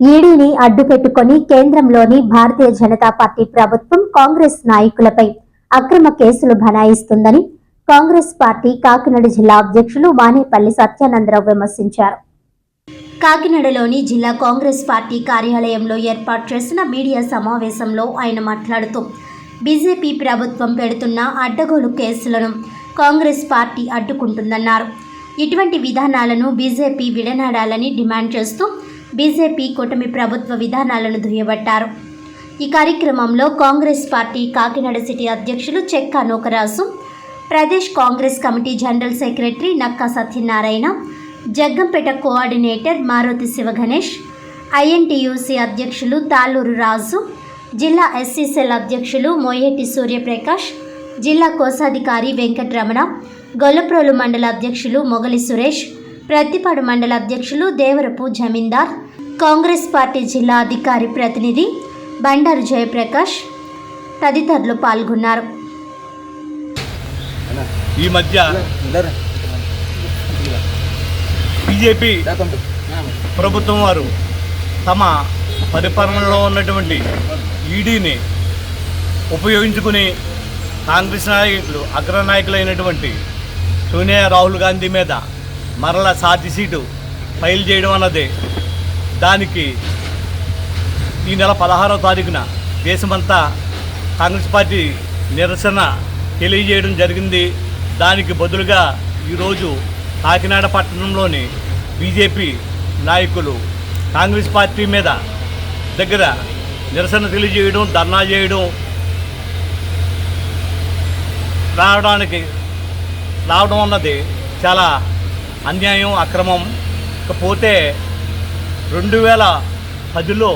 ఈడీని అడ్డుపెట్టుకుని కేంద్రంలోని భారతీయ జనతా పార్టీ ప్రభుత్వం కాంగ్రెస్ నాయకులపై అక్రమ కేసులు బనాయిస్తుందని కాంగ్రెస్ పార్టీ కాకినాడ జిల్లా అధ్యక్షులు మానేపల్లి సత్యానందరావు విమర్శించారు. కాకినాడలోని జిల్లా కాంగ్రెస్ పార్టీ కార్యాలయంలో ఏర్పాటు చేసిన మీడియా సమావేశంలో ఆయన మాట్లాడుతూ బీజేపీ ప్రభుత్వం పెడుతున్న అడ్డగోలు కేసులను కాంగ్రెస్ పార్టీ అడ్డుకుంటుందన్నారు. ఇటువంటి విధానాలను బీజేపీ విడనాడాలని డిమాండ్ చేస్తూ బీజేపీ కూటమి ప్రభుత్వ విధానాలను దుయ్యబట్టారు. ఈ కార్యక్రమంలో కాంగ్రెస్ పార్టీ కాకినాడ సిటీ అధ్యక్షులు Chekka Nookaraju Pradesh Congress committee general secretary Nakka Satyanarayana Jaggampeta coordinator Maruti Sivaganesh INTUC అధ్యక్షులు తాళూరు రాజు జిల్లా ఎస్సీసెల్ అధ్యక్షులు మోయేటి సూర్యప్రకాష్ జిల్లా కోశాధికారి వెంకటరమణ గొల్లప్రోలు మండల అధ్యక్షులు మొగలి సురేష్ ప్రత్తిపాడు మండల అధ్యక్షులు దేవరపు జమీందార్ కాంగ్రెస్ పార్టీ జిల్లా అధికారి ప్రతినిధి బండారు జయప్రకాష్ తదితరులు పాల్గొన్నారు. ఈ మధ్య బీజేపీ ప్రభుత్వం వారు తమ పరిపాలనలో ఉన్నటువంటి ఈడీని ఉపయోగించుకుని కాంగ్రెస్ నాయకులు అగ్రనాయకులైనటువంటి సోనియా రాహుల్ గాంధీ మీద మరల సాటి సీటు ఫైల్ చేయడం అన్నది దానికి ఈ నెల పదహారవ తారీఖున దేశమంతా కాంగ్రెస్ పార్టీ నిరసన తెలియజేయడం జరిగింది. దానికి బదులుగా ఈరోజు కాకినాడ పట్టణంలోని బీజేపీ నాయకులు కాంగ్రెస్ పార్టీ మీద దగ్గర నిరసన తెలియజేయడం ధర్నా చేయడం రావడానికి రావడం అన్నది చాలా అన్యాయం అక్రమం. ఇకపోతే రెండు వేల పదిలో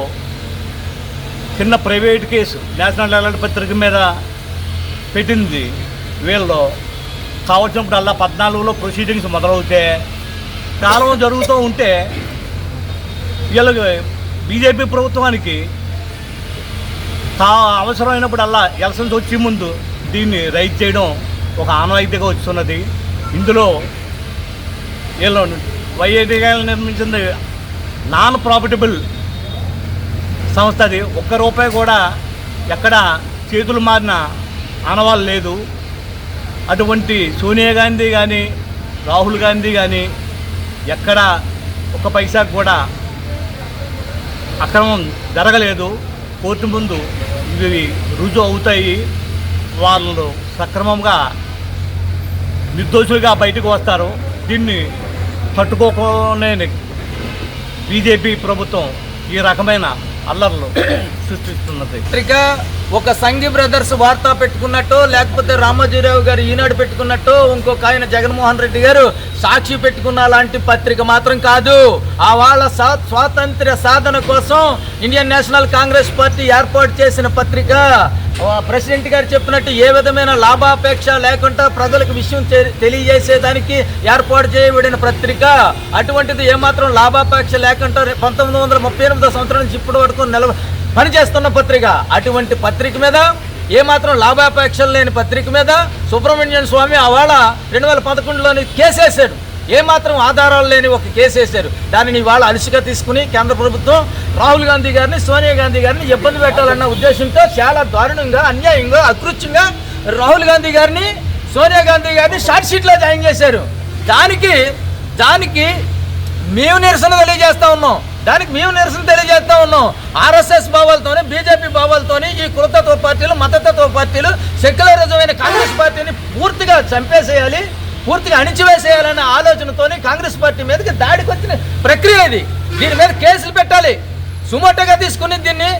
చిన్న ప్రైవేట్ కేసు నేషనల్ హెరాల్డ్ పత్రిక మీద పెట్టింది. వీళ్ళు కావచ్చినప్పుడల్లా పద్నాలుగులో ప్రొసీడింగ్స్ మొదలవుతే కాలం జరుగుతూ ఉంటే వీళ్ళకి బీజేపీ ప్రభుత్వానికి తా అవసరమైనప్పుడల్లా ఎలక్షన్స్ వచ్చే ముందు దీన్ని రైట్ చేయడం ఒక ఆనవాయితీగా వస్తున్నది ఇందులో వీళ్ళు వైఐటి నిర్మించింది నాన్ ప్రాఫిటబుల్ సంస్థ అది. ఒక్క రూపాయి కూడా ఎక్కడ చేతులు మారిన ఆనవాళ్ళు లేదు. అటువంటి సోనియా గాంధీ కానీ రాహుల్ గాంధీ కానీ ఎక్కడ ఒక పైసా కూడా అక్రమం జరగలేదు. కోర్టు ముందు ఇవి రుజువు అవుతాయి. వాళ్ళు సక్రమంగా నిర్దోషులుగా బయటకు వస్తారు. దీన్ని తట్టుకోలేని బీజేపీ ప్రభుత్వం ఈ రకమైన అల్లర్లు సృష్టిస్తున్నది. పత్రిక ఒక సంఘీ బ్రదర్స్ వార్తా పెట్టుకున్నట్టు లేకపోతే రామోజీరావు గారు ఈనాడు పెట్టుకున్నట్టు ఇంకొక ఆయన జగన్మోహన్ రెడ్డి గారు సాక్షి పెట్టుకున్న లాంటి పత్రిక మాత్రం కాదు. ఆ వాళ్ళ సా స్వాతంత్ర్య సాధన కోసం ఇండియన్ నేషనల్ కాంగ్రెస్ పార్టీ ఏర్పాటు చేసిన పత్రిక ప్రెసిడెంట్ గారు చెప్పినట్టు ఏ విధమైన లాభాపేక్ష లేకుండా ప్రజలకు విషయం తె- తెలియజేసేదానికి ఏర్పాటు చేయబడిన పత్రిక. అటువంటిది ఏమాత్రం లాభాపేక్ష లేకుండా పంతొమ్మిది వందల ముప్పై ఎనిమిదో సంవత్సరం నుంచి ఇప్పటి వరకు నిలవ పనిచేస్తున్న పత్రిక. అటువంటి పత్రిక మీద ఏమాత్రం లాభాపేక్షలు లేని పత్రిక మీద సుబ్రహ్మణ్యం స్వామి ఆవాళ రెండు వేల పదకొండులోని కేసేసాడు ఏమాత్రం ఆధారాలు లేని ఒక కేసు వేశారు. దానిని ఇవాళ అలసిగా తీసుకుని కేంద్ర ప్రభుత్వం రాహుల్ గాంధీ గారిని సోనియా గాంధీ గారిని ఇబ్బంది పెట్టాలన్న ఉద్దేశంతో చాలా దారుణంగా అన్యాయంగా అకృత్యంగా రాహుల్ గాంధీ గారిని సోనియా గాంధీ గారిని షార్ట్ షీట్లో జాయిన్ చేశారు. దానికి దానికి మేము నిరసన తెలియజేస్తా ఉన్నాం. దానికి మేము నిరసన తెలియజేస్తా ఉన్నాం. ఆర్ఎస్ఎస్ భావాలతోనే బీజేపీ భావాలతోని ఈ కులతత్వ పార్టీలు మతతత్వ పార్టీలు సెక్యులరిజమైన కాంగ్రెస్ పార్టీని పూర్తిగా చంపేసేయాలి. పూర్తిగా అణిచివేసేయాలన్న ఆలోచనతోనే కాంగ్రెస్ పార్టీ మీదకి దాడికి వచ్చిన ప్రక్రియ ఇది. దీని మీద కేసులు పెట్టాలి. సుమోటోగా తీసుకుని దీన్ని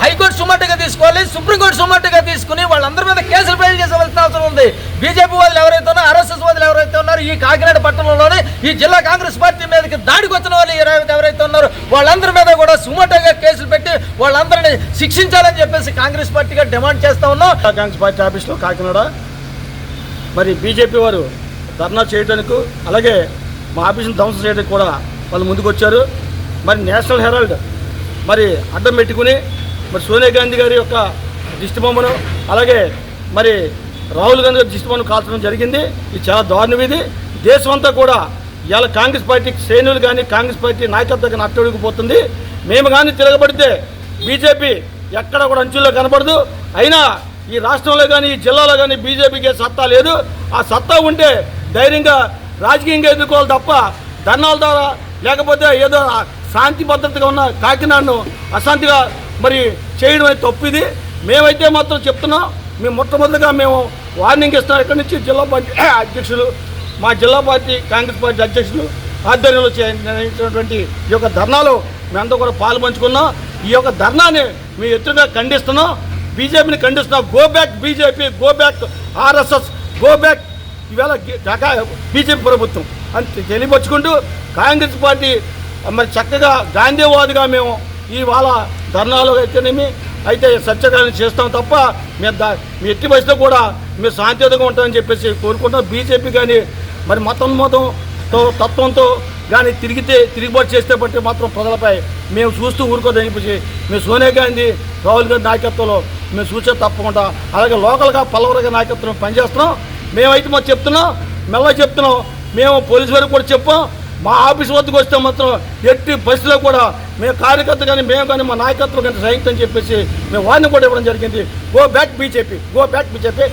హైకోర్టు సుమోటోగా తీసుకోవాలి సుప్రీంకోర్టు సుమోటోగా తీసుకుని వాళ్ళందరి మీద కేసులు ఫైల్ చేసవలసిన అవసరం ఉంది. బీజేపీ వాళ్ళు ఎవరైతే ఉన్నారో ఆర్ఎస్ఎస్ వాళ్ళు ఎవరైతే ఉన్నారో ఈ కాకినాడ పట్టణంలోనే ఈ జిల్లా కాంగ్రెస్ పార్టీ మీదకి దాడికి వచ్చిన వాళ్ళు ఎవరైతే ఉన్నారో వాళ్ళందరి మీద కూడా సుమోటగా కేసులు పెట్టి వాళ్ళందరినీ శిక్షించాలని చెప్పేసి కాంగ్రెస్ పార్టీగా డిమాండ్ చేస్తా ఉన్నాం. కాంగ్రెస్ పార్టీ ఆఫీస్లో కాకినాడ మరి బీజేపీ వారు ధర్నా చేయడానికి అలాగే మా ఆఫీసును ధ్వంసం చేయడానికి కూడా వాళ్ళు ముందుకు వచ్చారు మరి నేషనల్ హెరాల్డ్ మరి అడ్డం పెట్టుకుని మరి సోనియా గాంధీ గారి యొక్క దిష్టిబొమ్మను అలాగే మరి రాహుల్ గాంధీ గారి దిష్టిబొమ్మను కాల్చడం జరిగింది. ఇది చాలా దారుణం ఇది. దేశమంతా కూడా ఇవాళ కాంగ్రెస్ పార్టీ శ్రేణులు కానీ కాంగ్రెస్ పార్టీ నాయకత్వం కానీ అట్టడుగుపోతుంది. మేము కానీ తిరగబడితే బీజేపీ ఎక్కడ కూడా అంచుల్లో కనబడదు. అయినా ఈ రాష్ట్రంలో కానీ ఈ జిల్లాలో కానీ బీజేపీకి సత్తా లేదు. ఆ సత్తా ఉంటే ధైర్యంగా రాజకీయంగా ఎదుర్కోవాలి తప్ప ధర్నాల ద్వారా లేకపోతే ఏదో శాంతి భద్రతగా ఉన్న కాకినాడను అశాంతిగా మరి చేయడం అనేది తప్పిది. మేమైతే మాత్రం చెప్తున్నాం మేము మొట్టమొదటిగా మేము వార్నింగ్ ఇస్తున్నాం. ఇక్కడి నుంచి జిల్లా పార్టీ అధ్యక్షులు మా జిల్లా పార్టీ కాంగ్రెస్ పార్టీ అధ్యక్షులు ఆధ్వర్యంలో చేసినటువంటి ఈ యొక్క ధర్నాలో మేమంతా కూడా పాలు పంచుకున్నాం ఈ యొక్క ధర్నాని మేము ఎత్తుగా ఖండిస్తున్నాం. బీజేపీని ఖండిస్తున్నాం. Go back BJP go back RSS go back ఇవాళ బీజేపీ ప్రభుత్వం. అని తెలియపరుచుకుంటూ కాంగ్రెస్ పార్టీ మరి చక్కగా గాంధీవాదిగా మేము ఇవాళ ధర్నాలు అయితేనేమి అయితే సత్యకాలం చేస్తాం తప్ప మేము దా మీ ఎట్టి వయసులో కూడా మీరు శాంతియుతంగా ఉంటామని చెప్పేసి కోరుకుంటాం బీజేపీ కానీ మరి మతం మతంతో తత్వంతో కానీ తిరిగితే తిరిగిబాటు చేస్తే బట్టి మాత్రం ప్రజలపై మేము చూస్తూ ఊరుకోదని చెప్పేసి మేము సోనియా గాంధీ రాహుల్ గాంధీ నాయకత్వంలో మేము చూసే తప్పకుండా అలాగే లోకల్గా పల్లవరగా నాయకత్వం పనిచేస్తున్నాం. మేమైతే మాకు చెప్తున్నాం మెల్ల చెప్తున్నాం. మేము పోలీసు వారికి కూడా చెప్పాం. మా ఆఫీస్ వద్దకు వస్తే మాత్రం ఎట్టి పరిస్థితిలో కూడా మేము కార్యకర్త కానీ మేము కానీ మా నాయకత్వం కానీ సహితం చెప్పేసి మేము వారిని కూడా ఇవ్వడం జరిగింది. Go back BJP go back BJP